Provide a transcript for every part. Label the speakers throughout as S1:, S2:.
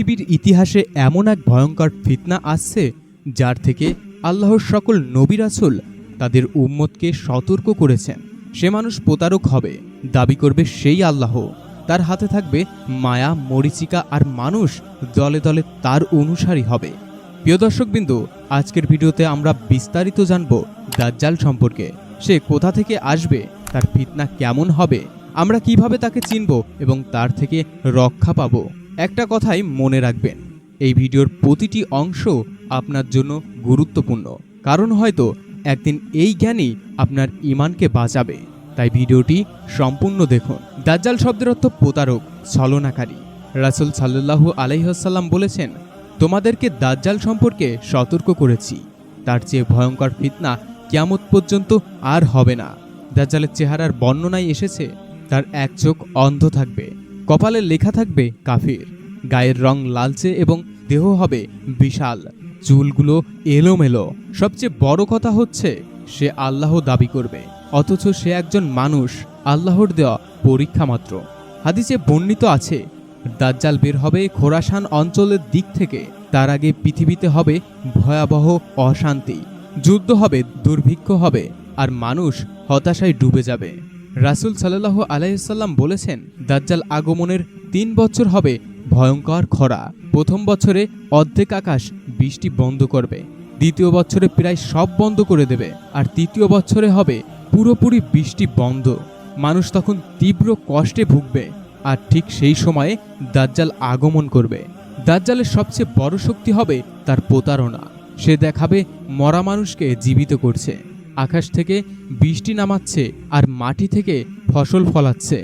S1: পৃথিবীর ইতিহাসে এমন এক ভয়ঙ্কর ফিতনা আসছে, যার থেকে আল্লাহর সকল নবী রাসূল তাদের উম্মতকে সতর্ক করেছেন। সে মানুষ প্রতারক হবে, দাবি করবে সেই আল্লাহ। তার হাতে থাকবে মায়া, মরিচিকা আর মানুষ দলে দলে তার অনুসারী হবে। প্রিয় দর্শকবিন্দু, আজকের ভিডিওতে আমরা বিস্তারিত জানব দাজ্জাল সম্পর্কে। সে কোথা থেকে আসবে, তার ফিতনা কেমন হবে, আমরা কীভাবে তাকে চিনব এবং তার থেকে রক্ষা পাব। একটা কথাই মনে রাখবেন, এই ভিডিওর প্রতিটি অংশ আপনার জন্য গুরুত্বপূর্ণ। কারণ হয়তো একদিন এই জ্ঞানই আপনার ইমানকে বাঁচাবে। তাই ভিডিওটি সম্পূর্ণ দেখুন। দাজ্জাল শব্দের অর্থ প্রতারক, ছলনাকারী। রাসুল সাল্লাল্লাহু আলাইহাল্লাম বলেছেন, তোমাদেরকে দাজ্জাল সম্পর্কে সতর্ক করেছি। তার চেয়ে ভয়ঙ্কর ফিতনা কিয়ামত পর্যন্ত আর হবে না। দাজ্জালের চেহারার বর্ণনায় এসেছে, তার এক চোখ অন্ধ থাকবে। কপালে লেখা থাকবে কাফির। গায়ের রং লালচে এবং দেহ হবে বিশাল। চুলগুলো এলোমেলো। সবচেয়ে বড় কথা হচ্ছে, সে আল্লাহ দাবি করবে। অথচ সে একজন মানুষ, আল্লাহর দেওয়া পরীক্ষা মাত্র। হাদিসে বর্ণিত আছে, দাজ্জাল বের হবে খোরাসান অঞ্চলের দিক থেকে। তার আগে পৃথিবীতে হবে ভয়াবহ অশান্তি। যুদ্ধ হবে, দুর্ভিক্ষ হবে, আর মানুষ হতাশায় ডুবে যাবে। রাসুল সাল্লাহ আলাইসাল্লাম বলেছেন, দাজ্জাল আগমনের তিন বছর হবে ভয়ঙ্কর খরা। প্রথম বছরে অর্ধেক আকাশ বৃষ্টি বন্ধ করবে। দ্বিতীয় বছরে প্রায় সব বন্ধ করে দেবে। আর তৃতীয় বছরে হবে পুরোপুরি বৃষ্টি বন্ধ। মানুষ তখন তীব্র কষ্টে ভুগবে। আর ঠিক সেই সময়ে দাজ্জাল আগমন করবে। দাজ্জালের সবচেয়ে বড় শক্তি হবে তার প্রতারণা। সে দেখাবে মরা মানুষকে জীবিত করছে। আকাশ থেকে বৃষ্টি নামাচ্ছে আর মাটি থেকে ফসল ফলাচ্ছে।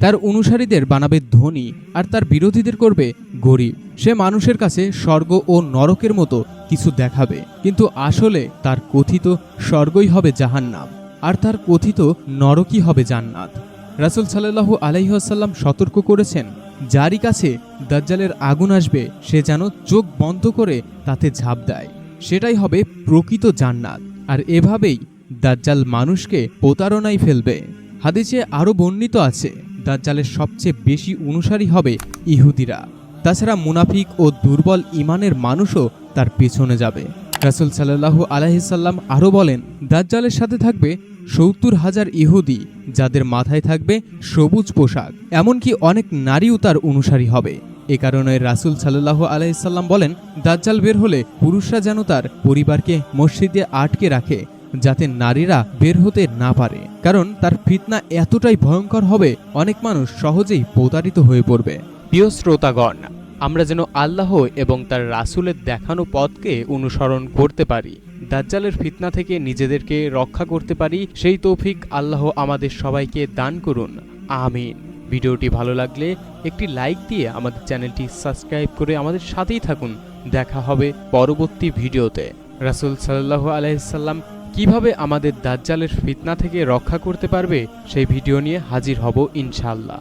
S1: তার অনুসারীদের বানাবে ধনী আর তার বিরোধীদের করবে গরিব। সে মানুষের কাছে স্বর্গ ও নরকের মতো কিছু দেখাবে। কিন্তু আসলে তার কথিত স্বর্গই হবে জাহান্নাম আর তার কথিত নরকই হবে জান্নাত। রাসুল সাল্লাহু আলাইহাল্লাম সতর্ক করেছেন, যারই কাছে দাজ্জালের আগুন আসবে, সে যেন চোখ বন্ধ করে তাতে ঝাঁপ দেয়। সেটাই হবে প্রকৃত জান্নাত। আর এভাবেই দাজ্জাল মানুষকে প্রতারণায় ফেলবে। হাদিসে আরও বর্ণিত আছে, দাজ্জালের সবচেয়ে বেশি অনুসারী হবে ইহুদিরা। তাছাড়া মুনাফিক ও দুর্বল ইমানের মানুষও তার পেছনে যাবে। রাসুল সাল্লাহু আলাহিসাল্লাম আরও বলেন, দাজ্জালের সাথে থাকবে সত্তর হাজার ইহুদি, যাদের মাথায় থাকবে সবুজ পোশাক। এমনকি অনেক নারীও তার অনুসারী হবে। এ কারণে রাসুল সাল্লাহ আলাইসাল্লাম বলেন, দাজ্জাল বের হলে পুরুষরা যেন তার পরিবারকে মসজিদে আটকে রাখে যাতে নারীরা বের হতে না পারে। কারণ তার ফিতনা এতটাই ভয়ঙ্কর হবে, অনেক মানুষ সহজেই প্রতারিত হয়ে পড়বে। প্রিয় শ্রোতাগণ, আমরা যেন আল্লাহ এবং তার রাসুলের দেখানো পথকে অনুসরণ করতে পারি, দাজ্জালের ফিতনা থেকে নিজেদেরকে রক্ষা করতে পারি, সেই তৌফিক আল্লাহ আমাদের সবাইকে দান করুন। আমিন। ভিডিওটি ভালো লাগলে একটি লাইক দিয়ে আমাদের চ্যানেলটি সাবস্ক্রাইব করে আমাদের সাথেই থাকুন। দেখা হবে পরবর্তী ভিডিওতে। রাসুল সাল্লাহ আলাইসাল্লাম কীভাবে আমাদের দাজ্জালের ফিতনা থেকে রক্ষা করতে পারবে সেই ভিডিও নিয়ে হাজির হব ইনশাল্লাহ